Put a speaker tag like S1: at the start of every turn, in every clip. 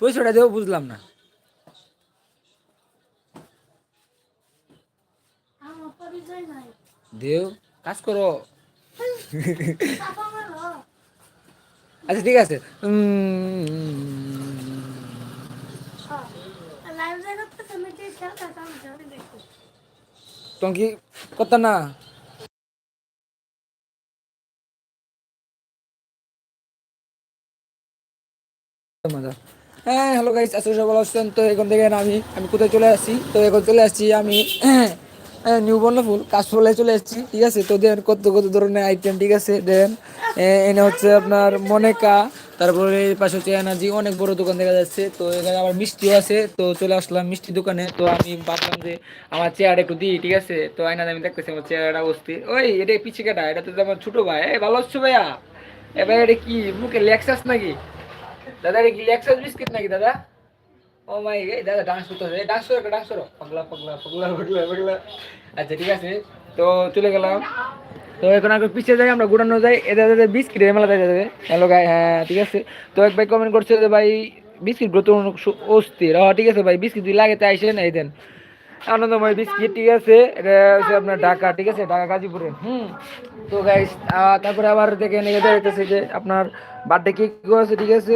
S1: পয়সাটা দেবো বুঝলাম না। দেও কাজ করো। আচ্ছা ঠিক আছে। উম,
S2: লাইভ তুমি কি খেলতে কাম করে দেখো
S1: তোমার কি কথা না? মজা। হ্যাঁ হ্যালো গাইস আসলে সব ভালো আছেন। তো এখন দেখেন আমি আমি কোথায় চলে আসছি? তো এখন চলে আসছি আমি নিউ বর্ণফুল কাশফুলে চলে আসছি, ঠিক আছে? তো দেন কত কত ধরনের আইটেম ঠিক আছে? দেন এনে হচ্ছে আপনার মনেকা, তারপরে পাশে হচ্ছে এনার্জি অনেক বড় দোকান দেখা যাচ্ছে। তো এখানে আবার মিষ্টিও আছে, তো চলে আসলাম মিষ্টি দোকানে। তো আমি ভাবলাম যে আমার চেয়ার একটু দিই, ঠিক আছে? তো আয়না আমি দেখতেছি আমার চেয়ারটা বসতে ওই, এটা পিছিয়ে কাটা এটা তো আমার ছোট ভাই। এই ভালো আছো ভাইয়া? এ ভাই, এটা কি, মুখে লেক্সাস নাকি? দাদা এটা কি লেক্সাস বিস্কিট নাকি দাদা? ও মাই গে, দাদা ডান্স করতে হবে। ডান্স করো, একটা ডান্স করো। পাগলা পাগলা পাগলা পাগলা পাগলা। আচ্ছা ঠিক আছে। তো চলে গেলাম। তো এখন আগে পিছিয়ে যাই, আমরা ঘুরানো যাই। এদের দাদা বিস্কিট মেলা দেখা যাবে। হ্যালো গাই হ্যাঁ ঠিক আছে। তো এক ভাই কমেন্ট করছে যে, ভাই, বিস্কিটগুলো অস্থির। হ্যাঁ ঠিক আছে, ভাই, বিস্কিট যদি লাগে তাই আসেন এই দেন। আনন্দময় বিস্কিট, ঠিক আছে? এটা আপনার ঢাকা, ঠিক আছে? ঢাকা গাজীপুরে হুম? তো গাইস তারপরে আবার দেখেন এখানে দেখতেছে যে আপনার বার্থডে কেক আছে, ঠিক আছে?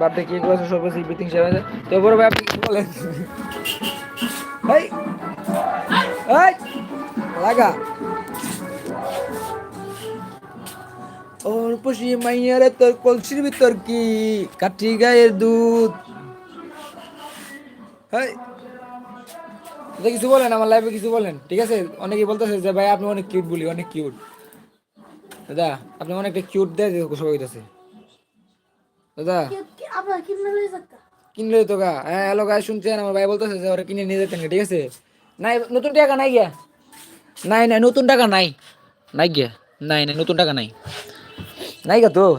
S1: বার্থডে কেক আছে, সব আছে বিথিং সাহেব আছে। তো বড় ভাই, আপনি কি বলেন? এই এই, লাগা। ওর পশি মাইয়ারে তোর কলসির ভিতর কি? কাঠি গায়ের দুধ। হেই এটা কিছু বলেন আমার লাইফে কিছু বলেন। ঠিক আছে? অনেকেই বলতেছে যে ভাই আপনি অনেক কিউট বলি অনেক কিউট দাদা আপনি অনেকটা কিউট দেয় সবাই কইতাছে। দাদা। কিনলে তো। গা। হ্যাঁ হ্যালো গায়ে শুনছেন? আমার ভাই বলতেছে যে ওরা কিনে নিয়ে যেতেন ঠিক আছে? নাই নতুন টাকা নাই গিয়া। নাই নাই নতুন টাকা নাই। নাই গিয়া। নাই নাই নতুন টাকা নাই। নাই গা তো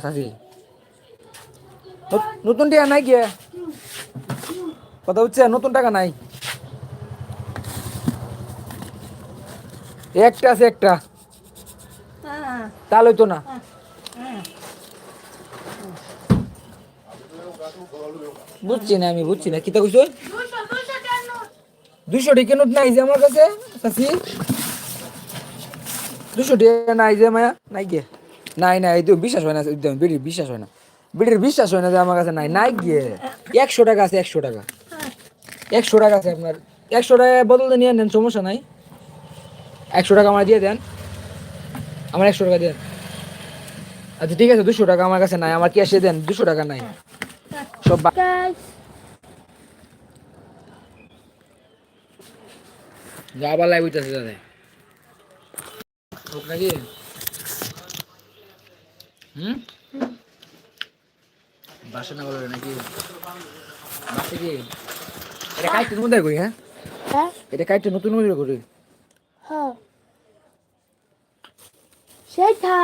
S1: ন- নতুন টাকা নাই গিয়া। কথা হচ্ছে নতুন টাকা নাই। একটা আছে একটা। তাহলে তো না। বুঝছি না আমি, বুঝছি না। কি তা কইছো?
S2: দুশো দুশো কেন
S1: নাই যে আমার কাছে, চাচি? দুশো টাকা নাই যে মায়া, নাই গিয়ে নাই নাই, এই তো বিশ্বাস হয় না একদম বিড়ির বিশ্বাস হয় না। বিড়ির বিশ্বাস হয় না যে আমার কাছে নাই নাই গিয়ে একশো টাকা আছে, একশো টাকা। একশো টাকা আছে আপনার। একশো টাকা বদলতে নিয়ে নেন, সমস্যা নাই। একশো টাকা আমার দিয়ে দেন। আমার একশো টাকা দেন। আচ্ছা ঠিক আছে দুশো টাকা আমার কাছে নাই আমার ক্যাশে দেন দুশো টাকা নাই। সব আবার লাইভ হইতেছে দাদা। নাকি? হুম? বাসা না বলে নাকি? বাসা কি? এটা কাইতে নতুন করি হ্যাঁ?
S2: হ্যাঁ?
S1: এটা কাইতে নতুন করে। করি
S2: হ্যাঁ সেটা